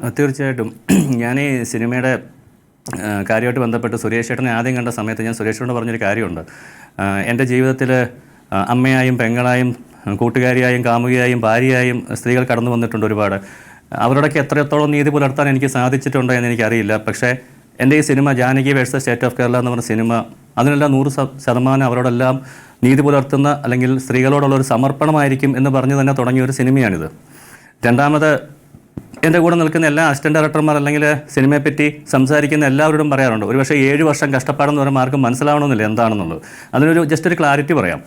തീർച്ചയായിട്ടും. ഞാൻ ഈ സിനിമയുടെ കാര്യമായിട്ട് ബന്ധപ്പെട്ട് സുരേഷ് ചേട്ടനെ ആദ്യം കണ്ട സമയത്ത് ഞാൻ സുരേഷ് ചേട്ടനോട് പറഞ്ഞൊരു കാര്യമുണ്ട്. എന്റെ ജീവിതത്തിൽ അമ്മയായും പെങ്ങളായും കൂട്ടുകാരിയായും കാമുകിയായും ഭാര്യയായും സ്ത്രീകൾ കടന്നു വന്നിട്ടുണ്ട് ഒരുപാട്. അവരോടൊക്കെ എത്രത്തോളം നീതി പുലർത്താൻ എനിക്ക് സാധിച്ചിട്ടുണ്ടോ എന്ന് എനിക്കറിയില്ല. പക്ഷേ എന്റെ ഈ cinema Janaki versus state of Kerala എന്ന് പറഞ്ഞ സിനിമ അതിനെല്ലാം നൂറ് ശതമാനം അവരോടെല്ലാം നീതി പുലർത്തുന്ന അല്ലെങ്കിൽ സ്ത്രീകളോടുള്ള ഒരു സമർപ്പണമായിരിക്കും എന്ന് പറഞ്ഞു തന്നെ തുടങ്ങിയ ഒരു സിനിമയാണിത്. രണ്ടാമത് എന്റെ കൂടെ നിൽക്കുന്ന എല്ലാ അസിസ്റ്റന്റ് ഡയറക്ടർമാർ അല്ലെങ്കിൽ സിനിമയെപ്പറ്റി സംസാരിക്കുന്ന എല്ലാവരോടും പറയാറുണ്ട്. ഒരുപക്ഷെ ഏഴ് വർഷം കഷ്ടപ്പാടെന്ന് പറയുമ്പോൾ ആർക്കും മനസ്സിലാവണമെന്നില്ല എന്താണെന്നുള്ളത്. അതിനൊരു ജസ്റ്റ് ഒരു ക്ലാരിറ്റി പറയാം.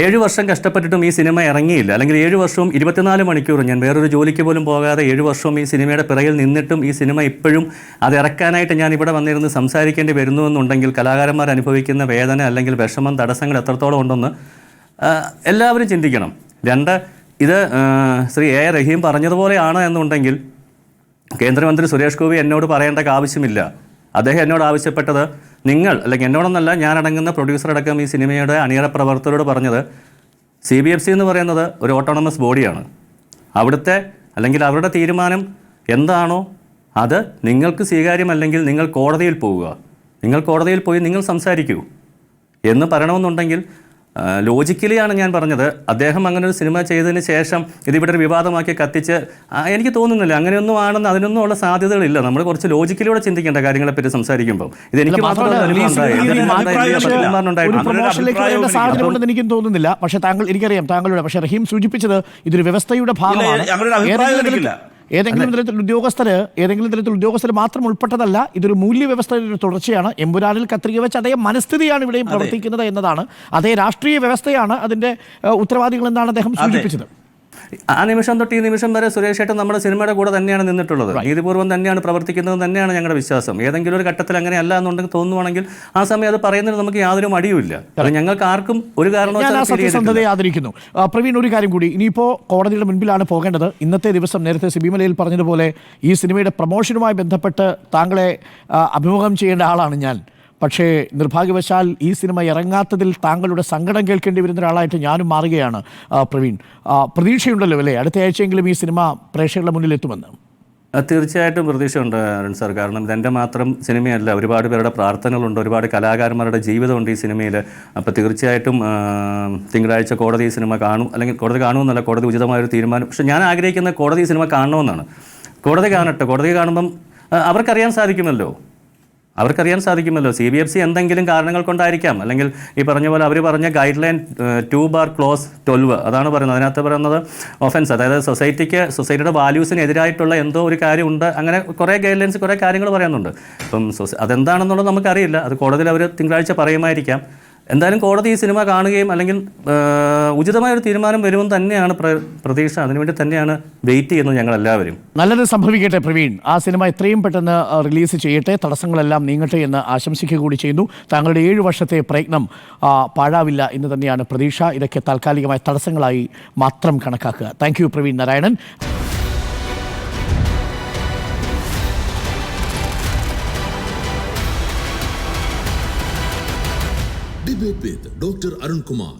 ഏഴ് വർഷം കഷ്ടപ്പെട്ടിട്ടും ഈ സിനിമ ഇറങ്ങിയില്ല. അല്ലെങ്കിൽ ഏഴ് വർഷവും ഇരുപത്തിനാല് മണിക്കൂറും ഞാൻ വേറൊരു ജോലിക്ക് പോലും പോകാതെ ഏഴ് വർഷവും ഈ സിനിമയുടെ പിറകിൽ നിന്നിട്ടും ഈ സിനിമ ഇപ്പോഴും അത് ഇറക്കാനായിട്ട് ഞാൻ ഇവിടെ വന്നിരുന്ന് സംസാരിക്കേണ്ടി വരുന്നുവെന്നുണ്ടെങ്കിൽ കലാകാരന്മാർ അനുഭവിക്കുന്ന വേദന അല്ലെങ്കിൽ വിഷമം തടസ്സങ്ങൾ എത്രത്തോളം ഉണ്ടെന്ന് എല്ലാവരും ചിന്തിക്കണം. രണ്ട് ഇത് ശ്രീ എ റഹീം പറഞ്ഞതുപോലെയാണ് എന്നുണ്ടെങ്കിൽ കേന്ദ്രമന്ത്രി സുരേഷ് ഗോപി എന്നോട് പറയേണ്ട ആവശ്യമില്ല. അദ്ദേഹം എന്നോട് ആവശ്യപ്പെട്ടത് നിങ്ങൾ അല്ലെങ്കിൽ എന്നോടൊന്നല്ല ഞാനടങ്ങുന്ന പ്രൊഡ്യൂസർ അടക്കം ഈ സിനിമയുടെ അണിയറ പ്രവർത്തകരോട് പറഞ്ഞത് സി ബി എഫ് സി എന്ന് പറയുന്നത് ഒരു ഓട്ടോണമസ് ബോഡിയാണ് അവിടുത്തെ അല്ലെങ്കിൽ അവരുടെ തീരുമാനം എന്താണോ അത് നിങ്ങൾക്ക് സ്വീകാര്യമല്ലെങ്കിൽ നിങ്ങൾ കോടതിയിൽ പോവുക. നിങ്ങൾ കോടതിയിൽ പോയി നിങ്ങൾ സംസാരിക്കൂ എന്ന് പറയണമെന്നുണ്ടെങ്കിൽ ലോജിക്കലിയാണ് ഞാൻ പറഞ്ഞത്. അദ്ദേഹം അങ്ങനെ ഒരു സിനിമ ചെയ്തതിന് ശേഷം ഇതിവിടെ ഒരു വിവാദമാക്കി കത്തിച്ച് എനിക്ക് തോന്നുന്നില്ല. അങ്ങനെയൊന്നും ആണെന്ന് അതിനൊന്നും ഉള്ള സാധ്യതകളില്ല. നമ്മൾ കുറച്ച് ലോജിക്കലൂടെ ചിന്തിക്കേണ്ട കാര്യങ്ങളെ പറ്റി സംസാരിക്കുമ്പോൾ ഇത് എനിക്ക് അല്ല, മാത്രമല്ല എനിക്കും തോന്നുന്നില്ല. പക്ഷേ താങ്കൾ എനിക്കറിയാം താങ്കളുടെ പക്ഷേ റഹീം സൂചിപ്പിച്ചത് ഇതൊരു വ്യവസ്ഥയുടെ ഭാഗമാണ്. ഏതെങ്കിലും. തരത്തിൽ- ഉദ്യോഗസ്ഥർ ഉദ്യോഗസ്ഥര് ഏതെങ്കിലും തരത്തിൽ ഉദ്യോഗസ്ഥർ മാത്രം ഉൾപ്പെട്ടതല്ല ഇതൊരു മൂല്യ വ്യവസ്ഥയുടെ ഒരു തുടർച്ചയാണ്. എമ്പുരാനിൽ കത്രിക വെച്ച് അതേ മനസ്ഥിതിയാണ് ഇവിടെയും പ്രവർത്തിക്കുന്നത് എന്നതാണ്. അതേ രാഷ്ട്രീയ വ്യവസ്ഥയാണ് അതിന്റെ ഉത്തരവാദികൾ എന്നാണ് അദ്ദേഹം സൂചിപ്പിച്ചത്. ആ നിമിഷം തൊട്ട് ഈ നിമിഷം വരെ സുരേഷ് ഏട്ടൻ നമ്മുടെ സിനിമയുടെ കൂടെ തന്നെയാണ് നിന്നിട്ടുള്ളത്. നീതിപൂർവം തന്നെയാണ് പ്രവർത്തിക്കുന്നത് തന്നെയാണ് ഞങ്ങളുടെ വിശ്വാസം. ഏതെങ്കിലും ഒരു ഘട്ടത്തിൽ അങ്ങനെ അല്ല എന്നുണ്ടെങ്കിൽ തോന്നുവാണെങ്കിൽ ആ സമയം അത് പറയുന്നതിന് നമുക്ക് യാതൊരു മടിയുമില്ല. ഞങ്ങൾക്ക് ആർക്കും ഒരു ആദരിക്കുന്നു. ആ, പ്രവീൺ ഒരു കാര്യം കൂടി. ഇനിയിപ്പോൾ കോടതിയുടെ മുൻപിലാണ് പോകേണ്ടത്. ഇന്നത്തെ ദിവസം നേരത്തെ സിബിമലയിൽ പറഞ്ഞതുപോലെ ഈ സിനിമയുടെ പ്രൊമോഷനുമായി ബന്ധപ്പെട്ട് താങ്കളെ അഭിമുഖം ചെയ്യേണ്ട ആളാണ് ഞാൻ. പക്ഷേ നിർഭാഗ്യവശാൽ ഈ സിനിമ ഇറങ്ങാത്തതിൽ താങ്കളുടെ സങ്കടം കേൾക്കേണ്ടി വരുന്ന ഒരാളായിട്ട് ഞാനും മാറുകയാണ് പ്രവീൺ. പ്രതീക്ഷയുണ്ടല്ലോ അല്ലേ? അടുത്ത ആഴ്ചയെങ്കിലും ഈ സിനിമ പ്രേക്ഷകരുടെ മുന്നിൽ എത്തുമെന്ന്. തീർച്ചയായിട്ടും പ്രതീക്ഷയുണ്ട് അരുൺ സാർ. കാരണം ഇതെന്റെ മാത്രം സിനിമയല്ല ഒരുപാട് പേരുടെ പ്രാർത്ഥനകളുണ്ട് ഒരുപാട് കലാകാരന്മാരുടെ ജീവിതമുണ്ട് ഈ സിനിമയിൽ. അപ്പോൾ തീർച്ചയായിട്ടും തിങ്കളാഴ്ച കോടതി ഈ സിനിമ കാണും അല്ലെങ്കിൽ കോടതി കാണുമെന്നല്ല കോടതി ഉചിതമായൊരു തീരുമാനം. പക്ഷേ ഞാൻ ആഗ്രഹിക്കുന്ന കോടതി സിനിമ കാണണമെന്നാണ്. കോടതി കാണട്ടെ കോടതി കാണുമ്പം അവർക്കറിയാൻ സാധിക്കുമല്ലോ. അവർക്കറിയാൻ സാധിക്കുമല്ലോ. സി ബി എഫ് സി എന്തെങ്കിലും കാരണങ്ങൾ കൊണ്ടായിരിക്കാം. അല്ലെങ്കിൽ ഈ പറഞ്ഞ പോലെ അവർ പറഞ്ഞ guideline two bar clause twelve അതാണ് പറയുന്നത്. അതിനകത്ത് പറയുന്നത് ഒഫൻസ് അതായത് സൊസൈറ്റിക്ക് സൊസൈറ്റിയുടെ വാല്യൂസിനെതിരായിട്ടുള്ള എന്തോ ഒരു കാര്യമുണ്ട് അങ്ങനെ കുറേ ഗൈഡ് ലൈൻസ് കുറേ കാര്യങ്ങൾ പറയുന്നുണ്ട്. അപ്പം അതെന്താണെന്നുള്ളത് നമുക്കറിയില്ല. അത് കോടതിയിൽ അവർ തിങ്കളാഴ്ച പറയുമായിരിക്കാം. എന്തായാലും കോടതി ഈ സിനിമ കാണുകയും അല്ലെങ്കിൽ ഉചിതമായ ഒരു തീരുമാനം വരുമെന്ന് തന്നെയാണ് പ്ര- പ്രതീക്ഷ. അതിനുവേണ്ടി തന്നെയാണ് വെയിറ്റ് ചെയ്യുന്നത് ഞങ്ങൾ എല്ലാവരും നല്ലത് സംഭവിക്കട്ടെ പ്രവീൺ. ആ സിനിമ എത്രയും പെട്ടെന്ന് റിലീസ് ചെയ്യട്ടെ. തടസ്സങ്ങളെല്ലാം നീങ്ങട്ടെ എന്ന് ആശംസിക്കുക കൂടി ചെയ്യുന്നു. താങ്കളുടെ ഏഴു വർഷത്തെ പ്രയത്നം പാഴാവില്ല എന്ന് തന്നെയാണ് പ്രതീക്ഷ. ഇതൊക്കെ താൽക്കാലികമായ തടസ്സങ്ങളായി മാത്രം കണക്കാക്കുക. Thank Praveen Narayanan. Debate with doctor Arun Kumar